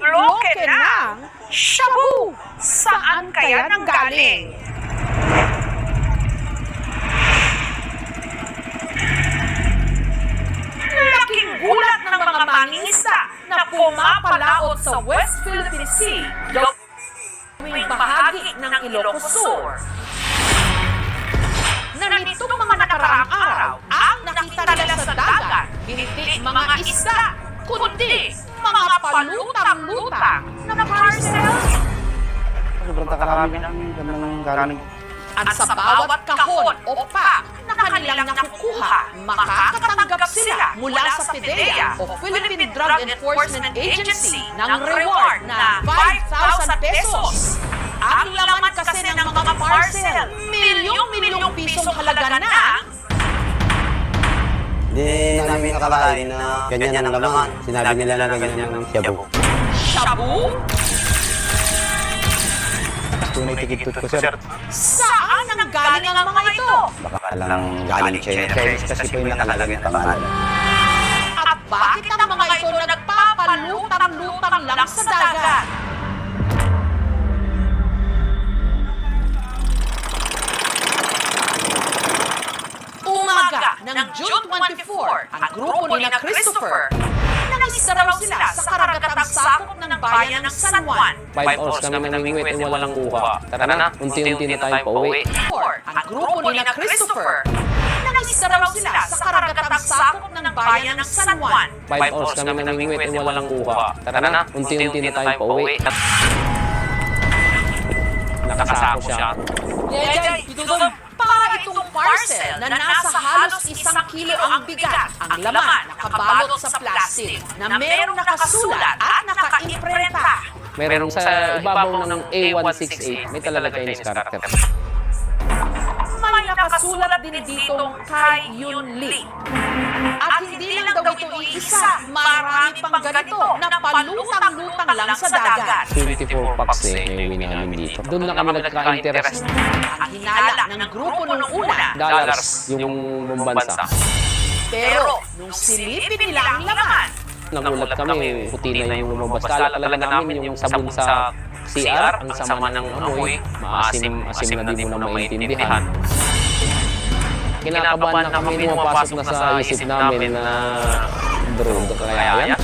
bloke ng shabu. Saan kaya nanggaling? Laking gulat ng mga mangingisda na pumapalaot sa West Philippine Sea gawing bahagi ng Ilocos Sur. Na nitong mga nakaraang araw, ang nakita nila sa dagat, hindi mga isda, kundi mga palutang-lutang na parcel. Sobrang takarami namin ng galing. At sa bawat kahon o pack na kanilang nakukuha, makakatanggap sila mula sa PDEA o Philippine Drug Enforcement Agency ng reward na 5,000 pesos. Ang laman kasi ng mga parcel, milyong-milyong pisong halaga na Hindi namin akalain na ganyan ang laman. Sinabi nila na ganyan ang shabu. shabu. Tunay tikitut ko sir. Saan ang galing ang mga ito? Baka lang galing China. Chinese kasi po yung nakalagay na pangalan. At bakit ang mga ito nagpapalutang-lutang lang sa dagat? Ng June 24, ang grupo ni na Christopher nangisda raw sila sa karagatang sakop ng bayan ng San Juan. 5 hours kami namingwit eh walang kuha. Tara na, unti-unti na tayo pauwi. Ang grupo ni na Christopher nangisda raw sila sa karagatang sakop ng bayan ng San Juan. 5 hours kami namingwit eh walang kuha. Tara na, unti-unti na tayo pauwi. Nakasako siya. Yay, Para itong parcel na nasa halos isang kilo ang bigat, ang laman nakabalot sa plastic na merong nakasulat at nakaimprenta. Meron sa ibabaw ng A168, may talaga Chinese character. Nakasulat din ditong kay Yun Lee. At hindi lang daw ito iisa, marami pang ganito na palutang-lutang lang sa dagat. 24 packs eh, may uwi namin dito. Doon na kami nagka-interest. Ang hinala ng grupo nung una, Dollars yung bumbansa. pero nung silipin nila ang laman, Nagulat kami, puti na yung lumabas. Kala talaga namin yung sabon sa CR, ang sama ng amoy, maasim-asim na di mo na maintindihan. Kinakabahan na kami, pumapasok na sa isip namin na droga kaya yan.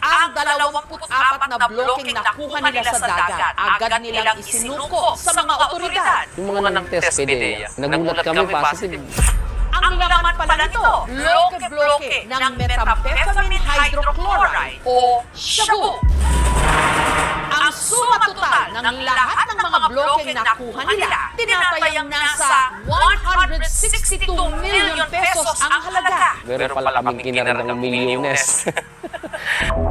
ang 24 na blocking nakuha nila sa dagat, agad nilang isinuko sa mga otoridad. Yung mga nag-test PDEA, nagulat kami positive. Ang laman pala nito, bloke-bloke ng methamphetamine hydrochloride o shabu. Suma total ng lahat ng mga bloke na nakuha nila, tinatayang nasa 162 million pesos ang halaga. Meron pala kaming kinarang milyones.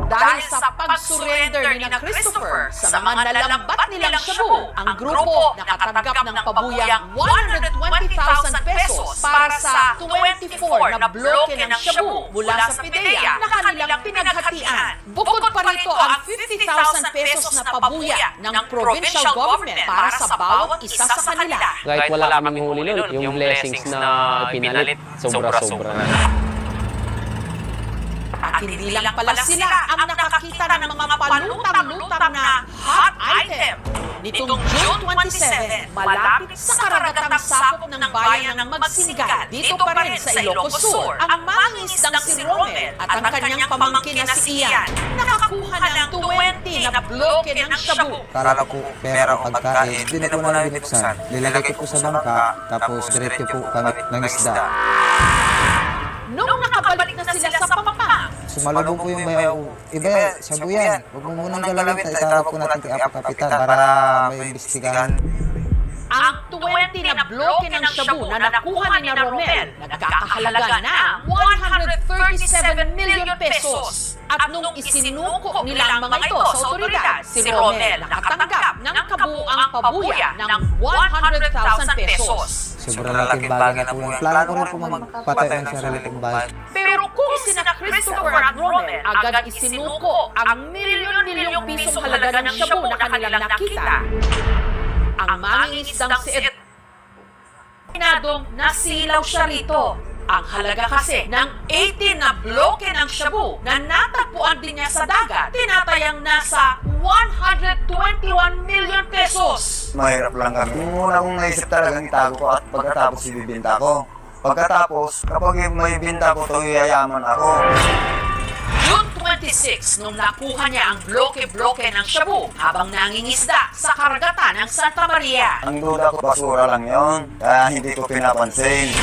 Dahil sa pag-surrender ni na Christopher sa mga nalambat nilang shabu, ang grupo nakatanggap ng pabuyang 120,000 pesos para sa 24 na bloke ng shabu mula sa PIDEA na kanilang pinaghatian. Bukod pa rito ang 50,000 pesos na pabuya ng provincial government para sa bawat isa sa kanila. Kahit wala kaming huli nun, yung blessings na pinalit, sobra-sobra na. At hindi lang pala sila ang nakakita ng mga palutang-lutang na hot item. Nitong June 27, malapit sa karagatang sakop ng bayan ng Magsingal, dito pa rin sa Ilocos Sur, ang mangingisdang si Romel at ang kanyang pamangkin na si Ian, nakakuha ng 20 na bloke ng shabu. Kala ko pera o pagkain. Hindi na po namin binuksan. Nilagay ko po sa bangka, tapos diretso po kami ng isda. Nung Sumalubong po yung bayaw. Iba, sabu yan. Huwag mo munang galawin. Itarap po natin kay Apo Kapitan para may imbestigahan. Ang 20 na bloke ng shabu na nakuha ni na Romel nagkakahalaga ng 137 million pesos. At nung isinuko nila ang mga ito sa otoridad, si Romel nakatanggap ng kabuuang pabuya ng 100,000 pesos. Sobrang laking bagay na po yan. Plano ko rin po magpatay ng sarili kong bahay. Pero kung sina Christopher at Romel agad isinuko ang milyon-milyong pisong halaga ng shabu na kanilang nakita, ang mangingisdang si Ed Pinadong nasilaw siya rito. Ang halaga kasi ng 18 na bloke ng shabu na natagpuan din niya sa dagat, tinatayang nasa 121 million pesos. Mahirap lang kami. Yung una kong naisip talagang itago ko at pagkatapos ibibinta ko. Pagkatapos, kapag may binta ko to, yayaman ako. June 26 nung nakuha niya ang bloke-bloke ng shabu habang nangingisda sa karagatan ng Santa Maria. Ang duda ko, basura lang yon Kaya hindi ko pinapansin.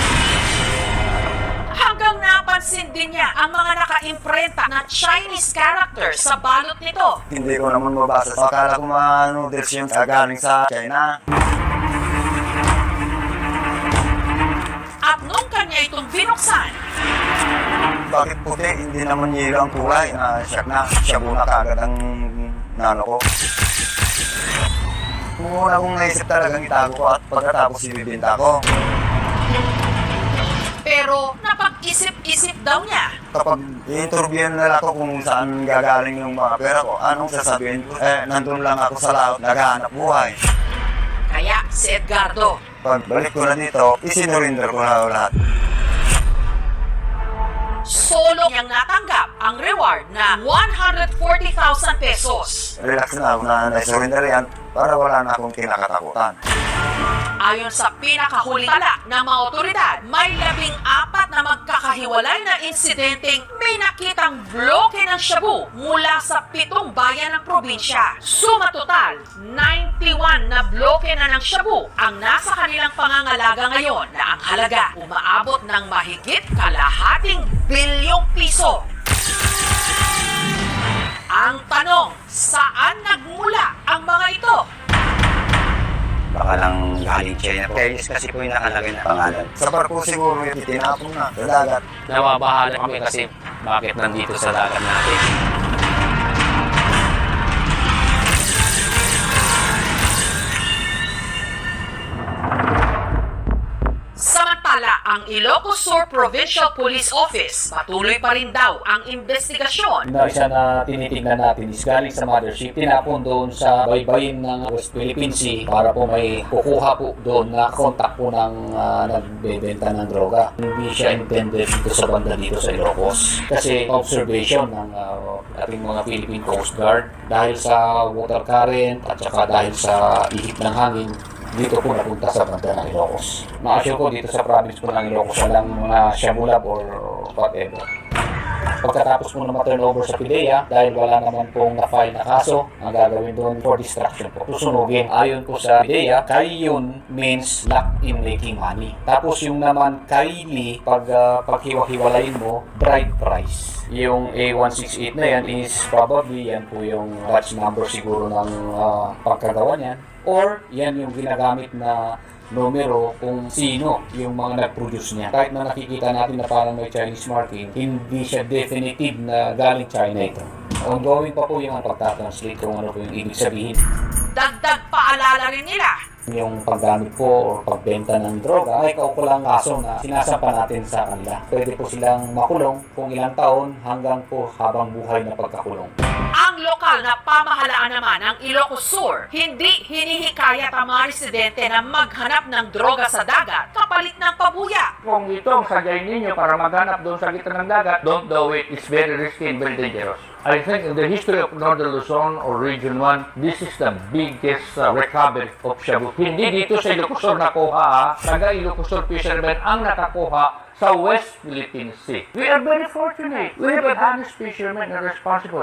Napansin din niya ang mga naka-imprenta na Chinese characters sa balot nito. Hindi ko naman mabasa. Akala ko mga noodles yung galing sa China. At nung kanya itong binuksan, Bakit puti? Hindi naman yelo ang kulay. Na siyak na. Shabu na kagad ang nano ko. Yung una kong naisip talagang itago ko at pagkatapos ibibinta ko. Pero napag-isip-isip daw niya. kapag i-interview nila ako kung saan gagaling yung mga pera ko, anong sasabihin ko? Eh, nandun lang ako sa laot, naghahanap buhay. Kaya si Edgardo, Pag balik ko na dito, isinurinder ko na lahat. solo niyang natanggap ang reward na 140,000 pesos. Relax na ako na na-surrender yan para wala na akong kinakatakutan. Ayon sa pinakahuling tala ng mga otoridad, may labing apat na magkakahiwalay na insidenteng may nakitang bloke ng shabu mula sa pitong bayan ng probinsya. Suma total, 91 na bloke na ng shabu ang nasa kanilang pangangalaga ngayon na ang halaga umaabot ng mahigit kalahating bilyong piso. Ang tanong, saan nagmula ang mga ito? Baka lang galing China. Kaya kasi po yung nakalagay na pangalan. Sa barko siguro yung itinapon na sa dagat. Nawabahala kami kasi bakit nandito sa dagat natin. Ang Ilocos Sur Provincial Police Office patuloy pa rin daw ang investigasyon na isa na tinitignan natin is galing sa mothership, tinapon doon sa baybayin ng West Philippine Sea para po may kukuha po doon na contact po ng ah, nagbebenta ng droga. Hindi siya intended dito sa banda dito sa Ilocos. Kasi observation ng ah, ating mga Philippine Coast Guard dahil sa water current at saka dahil sa ihip ng hangin, dito po napunta sa banda ng Ilocos. Na-assure ko dito sa province po ng Ilocos walang mga shamulab or whatever. Pagkatapos po na ma-turn over sa PIDEA, dahil wala naman pong na-file na kaso, ang gagawin doon for distraction po. Susunugin. Ayon po sa PIDEA, yun means lock in making money. Tapos yung naman Kylie, pag uh, paghiwa-hiwalayin mo, bride price. Yung A168 na yan is probably yan po yung batch number siguro ng uh, pagkagawa niyan. Or yan yung ginagamit na numero kung sino yung mga nag-produce niya. Kahit na nakikita natin na parang may Chinese marking, hindi siya definitive na galing China ito. Ongoing pa po yung pagtatranslate kung ano po yung ibig sabihin. Dagdag paalala rin nila Yung paggamit po o pagbenta ng droga ay kaukulang kaso na sinasampa natin sa kanila. Pwede po silang makulong kung ilang taon hanggang po habang buhay na pagkakulong. Lokal na pamahalaan naman ng Ilocos Sur, hindi hinihikayat ang mga residente na maghanap ng droga sa dagat kapalit ng pabuya. Kung ito ang sagay ninyo para maghanap doon sa gitna ng dagat, don't do it. It's very risky and very dangerous. I think in the history of Northern Luzon or Region 1, this is the biggest uh, recovery of shabu. Hindi dito sa Ilocos Sur nakuha, ha? taga Ilocos Sur fishermen ang nakakuha sa West Philippine Sea. We are very fortunate. We have honest fishermen and responsible.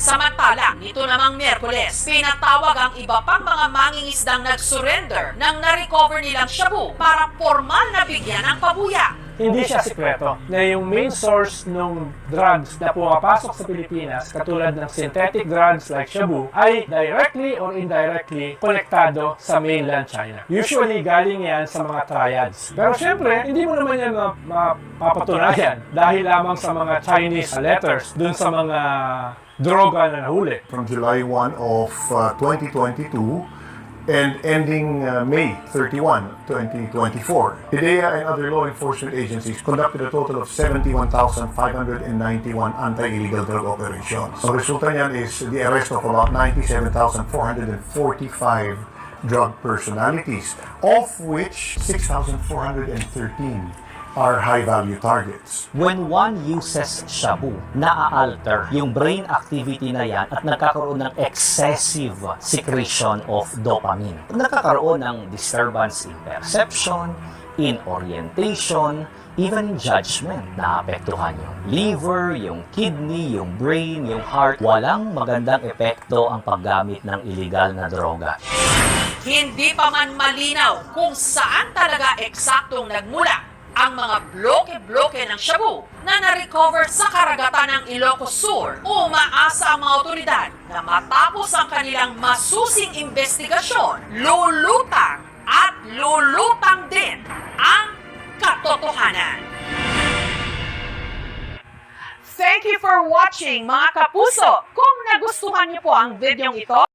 Samantala, nito namang Miyerkules, pinatawag ang iba pang mga mangingisdang nag-surrender ng na-recover nilang shabu para formal na bigyan ng pabuya. hindi siya sikreto na yung main source ng drugs na pumapasok sa Pilipinas, katulad ng synthetic drugs like shabu, ay directly or indirectly konektado sa mainland China. Usually, galing yan sa mga triads. Pero syempre, hindi mo naman yan ma- mapapatunayan dahil lamang sa mga Chinese letters dun sa mga droga na nahuli. from July 1 of uh, 2022, and ending uh, May 31, 2024. PIDEA and other law enforcement agencies conducted a total of 71,591 anti-illegal drug operations. Ang resulta niyan is the arrest of about 97,445 drug personalities, of which 6,413 are high-value targets. When one uses shabu, naa-alter yung brain activity na yan at nagkakaroon ng excessive secretion of dopamine. Nagkakaroon ng disturbance in perception, in orientation, even in judgment. Naapektuhan yung liver, yung kidney, yung brain, yung heart. Walang magandang epekto ang paggamit ng illegal na droga. Hindi pa man malinaw kung saan talaga eksaktong nagmula ang mga bloke-bloke ng shabu na na-recover sa karagatan ng Ilocos Sur. Umaasa ang mga otoridad na matapos ang kanilang masusing investigasyon, lulutang at lulutang din ang katotohanan. Thank you for watching mga kapuso. Kung nagustuhan niyo po ang video ito,